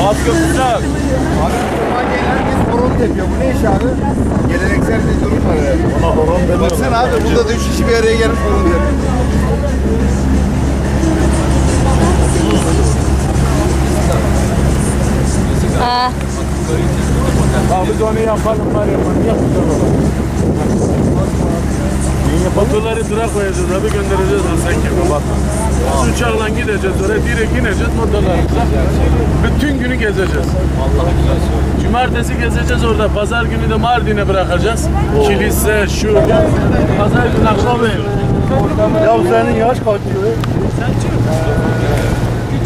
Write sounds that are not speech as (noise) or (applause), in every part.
Boğaz Köprüsü abi. Abi kurma gelen bir horon tepiyor. Bu ne iş abi? Geleneksel bir durum var. Ona horon demiyor. Baksana abi burada da üç kişi bir araya gelip horon tepiyor. Ha. Abi onu yapalım var yapalım. Yapalım güzel. Fotoları dıra koyacağız abi göndereceğiz Hasan gibi bak. Biz uçakla gideceğiz oraya direkt ineceğiz motorlarımıza. Bütün günü gezeceğiz. Cumartesi gezeceğiz orada. Pazar günü de Mardin'e bırakacağız. Kilise, şu. Pazar günü akşam Ya senin yaş kaç diyor?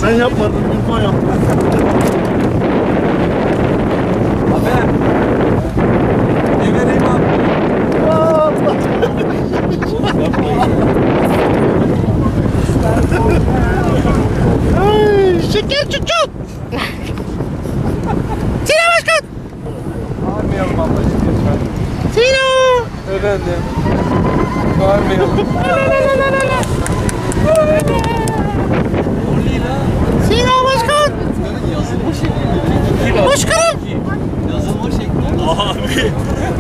Ben yapmadım, Gülkan yaptı. Ne vereyim abi? Şeker çocuk. Sina başkan. Bağırmayalım ablacığım lütfen. Efendim. Bağırmayalım. Sina başkan. Başkanım. Abi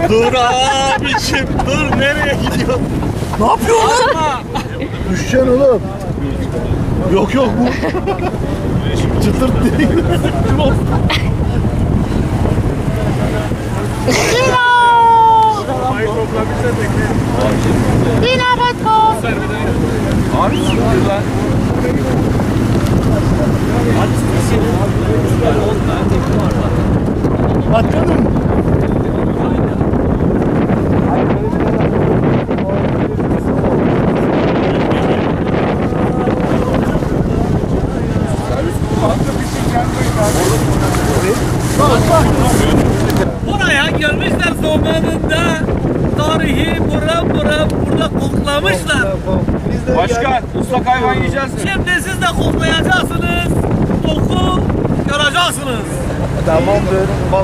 dur abicim dur nereye gidiyorsun? Ne yapıyorsun lan? Düşeceksin oğlum. Yok yok bu. Çıtırt değil. Sina. Sina başkan. Abi sıkıntı lan. Başkanım. Buraya gelmişler zamanında tarihi buram buram burada koklamışlar. Başkan, ıslak hayvan yiyeceğiz mi? Şimdi siz de koklayacaksınız. Koku göreceksiniz.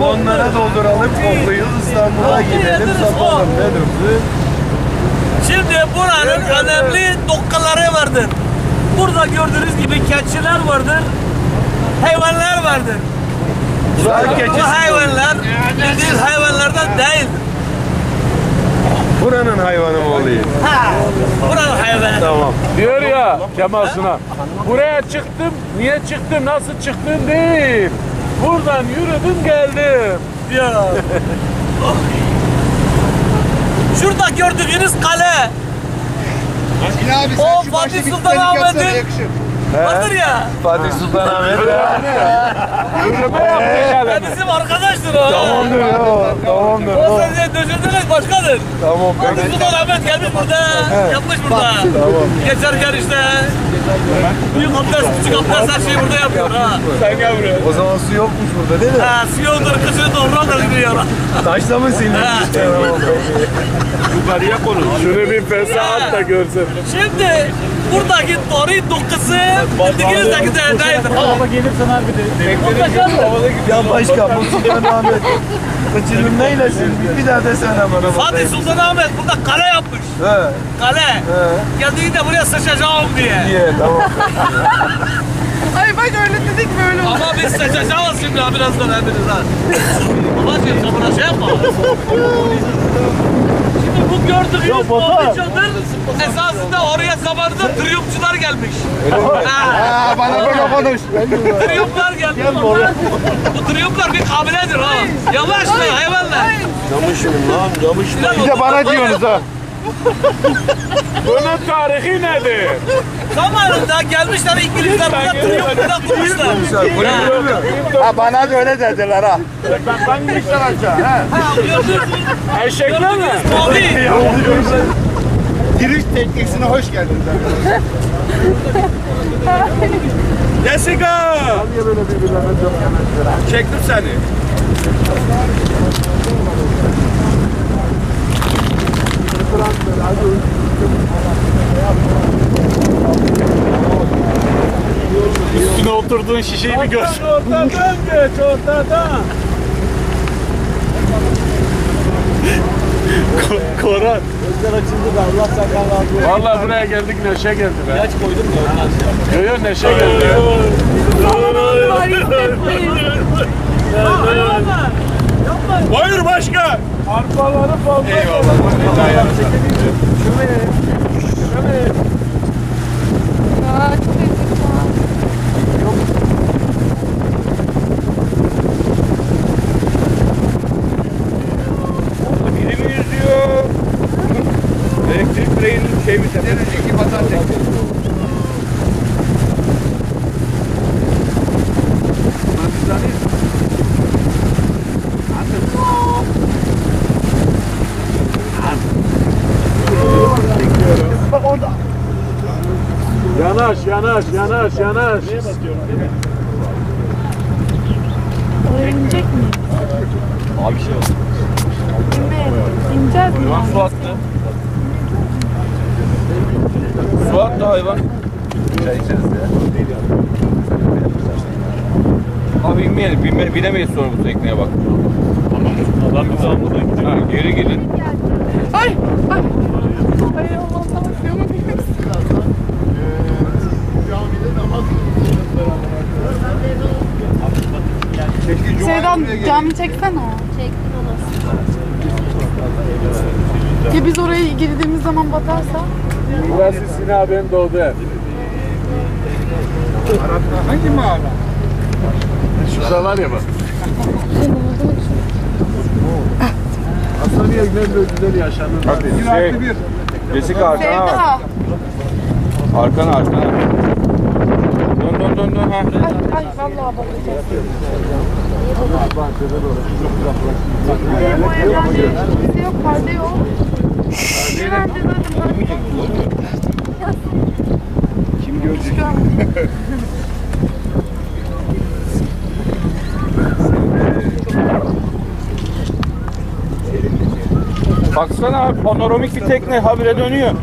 Balonlara dolduralım kokluyu İstanbul'a gidelim satalım. Ne durumdu? Şimdi buranın önemli noktaları vardır. Burada gördüğünüz gibi keçiler vardır. Hayvanlar vardır. Bu hayvanlar bildiğiniz hayvanlardan değil. Buranın hayvanı mı olayım? Ha, buranın hayvanı. Tamam. Diyor ya Kemal Sunal. Buraya çıktım. Niye çıktım? Nasıl çıktım değil. Buradan yürüdüm geldim. Ya. (laughs) Şurada gördüğünüz kale. Abi O Fatih Sultan Ahmet'in- yakışır. Vardır ya. Fatih Sultan Ahmet. Yürüme yaptı Ya geldim. bizim arkadaştır o. Tamamdır ya. Tamamdır. O size düşündünüz başkadır. Tamam. Fatih Sultan Ahmet gelmiş burada. Yapmış burada. Geçerken işte. Büyük abdest, küçük abdest her şeyi burada yapıyor ha. Sen gel buraya. O zaman su yokmuş burada değil mi? Ha, siyondur, kışını doğrudur diyor. (laughs) Taşla mı silmiş? Tamam. Yukarıya konuş. Şunu bir fesa at da görsün. Şimdi buradaki tori dokusu bildiğiniz gibi değerlidir. Ama gelirsen harbi de. Ya başkan bu Sultan Ahmet. Kaçırdım neylesin? Bir daha desene bana. Fatih Sultan Ahmet burada kale yapmış. He. Kale. He. Geldiğinde buraya sıçacağım diye. İyi tamam. Ay bak öyle dedik böyle. Ama biz seçeceğiz şimdi ha birazdan hepiniz ha. Babacığım sen buna şey yapma. Bu gördüğünüz mavi çadır esasında oraya zamanında triyumcular gelmiş. Ha, Aa bana böyle konuş. triyumlar gelmiş. Bu triyumlar bir kabiledir ha. Yavaşla hayvanlar. Yamışım lan yamışım. Bir de bana diyorsunuz ha. Bunun tarihi nedir? Zamanında gelmişler İngilizler burada triyumcular kurmuşlar. Ha, Ha bana da öyle dediler ha. Ben ben gitsen aşağı. ha, gördünüz mü? Eşekle mi? Mavi. Giriş tekniksine hoş geldiniz. Jessica! Çektim seni. Üstüne oturduğun şişeyi bir gör. Ortadan geç, ortadan. Koran. Gözler açıldı da Allah razı olsun. Vallahi buraya geldik neşe geldi be. İlaç koydum da ondan. Yo yo neşe geldi. Hayvanlar. Yapma Buyur başkan. Arpaları fazla. Aa, çok lezzetli var. Yanaş, yanaş, yanaş, yanaş. Oraya inecek miyiz? Abi bir şey oldu. İnme. İneceğiz mi? Hayvan su attı. Su attı hayvan. Çay içeriz ya. Abi inmeyelim. Binme, binemeyiz sonra bu tekneye bak. Adam bizi almadan gidiyor. Ha, geri gidin. Ay! Ay! Ay Allah'tan bakıyorum. Keşke Cuma Şeyden gününe gelin. camı çeksene. Ya biz oraya girdiğimiz zaman batarsa? Burası Sina ben doğdu. Hangi mahalle? Şurada var ya bak. Ne böyle güzel yaşanır. Şey. artı bir. Jessica arkana bak. Sevda! Arkana arkana. Dön dön dön. Ha. Ay, ay vallahi bakacağız. Ay bu evlerde kimse yok, perde yok. Evlerde zaten perde yok. Kim görecek? Baksana abi panoramik bir tekne habire dönüyor. (laughs)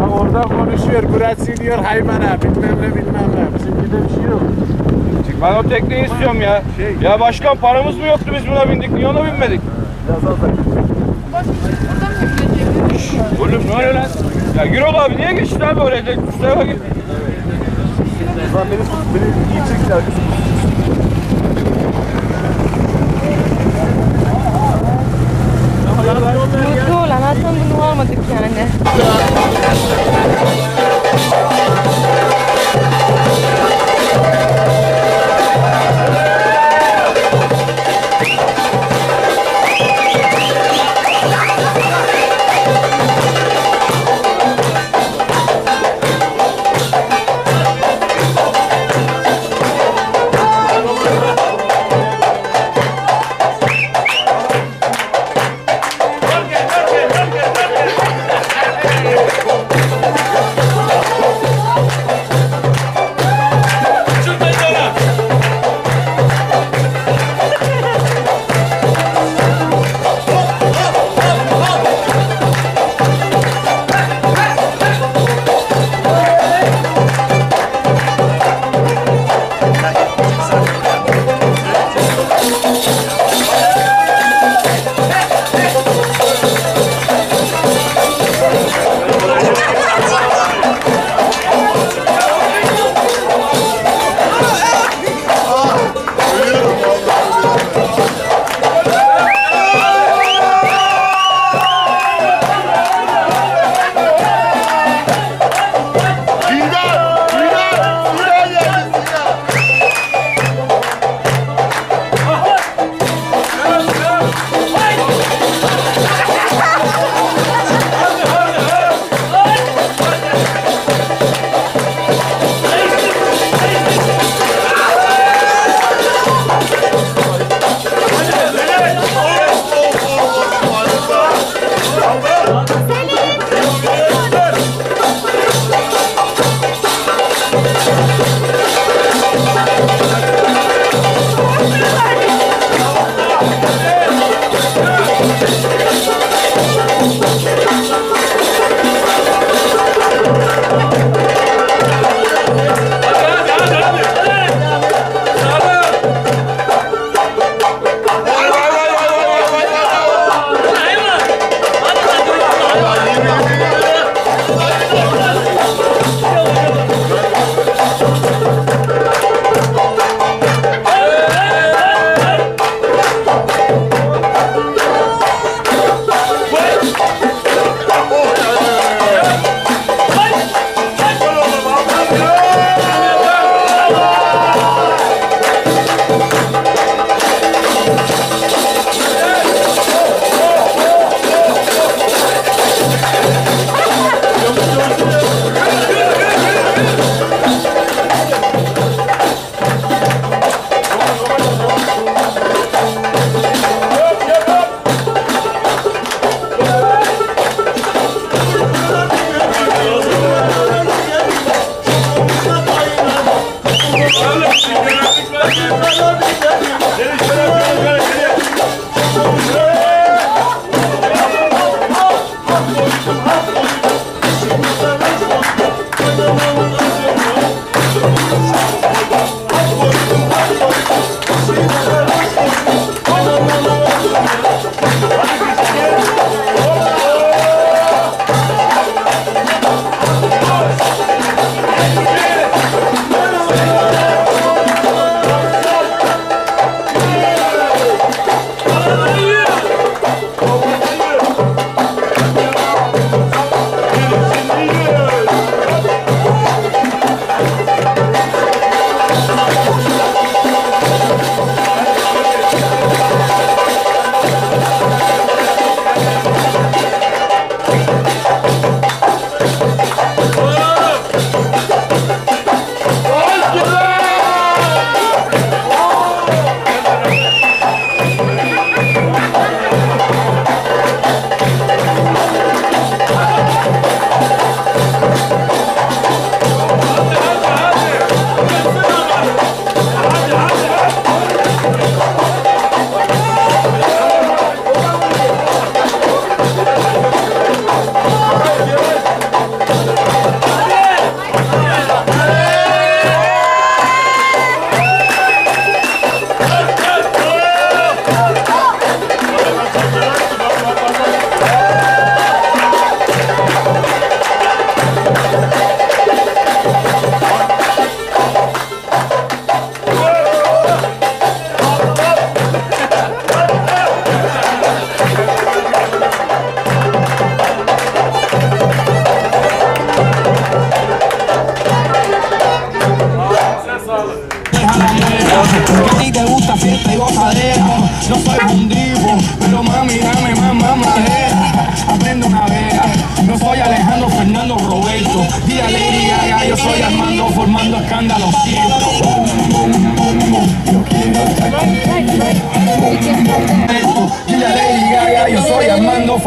Bak orada konuşuyor. Burası diyor haymana bilmem ne bilmem ne. Bizimkide bir şey yok. Ben o tekneyi istiyorum ya. Ya başkan paramız mı yoktu biz buna bindik? Niye ona binmedik? Girecek? Oğlum ne oluyor lan? Ya Gürol abi niye geçti abi oraya? Şuraya bak. Lan beni, beni yiyecekler. مدول انا اصلا من وامضك يعني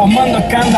Comando Canda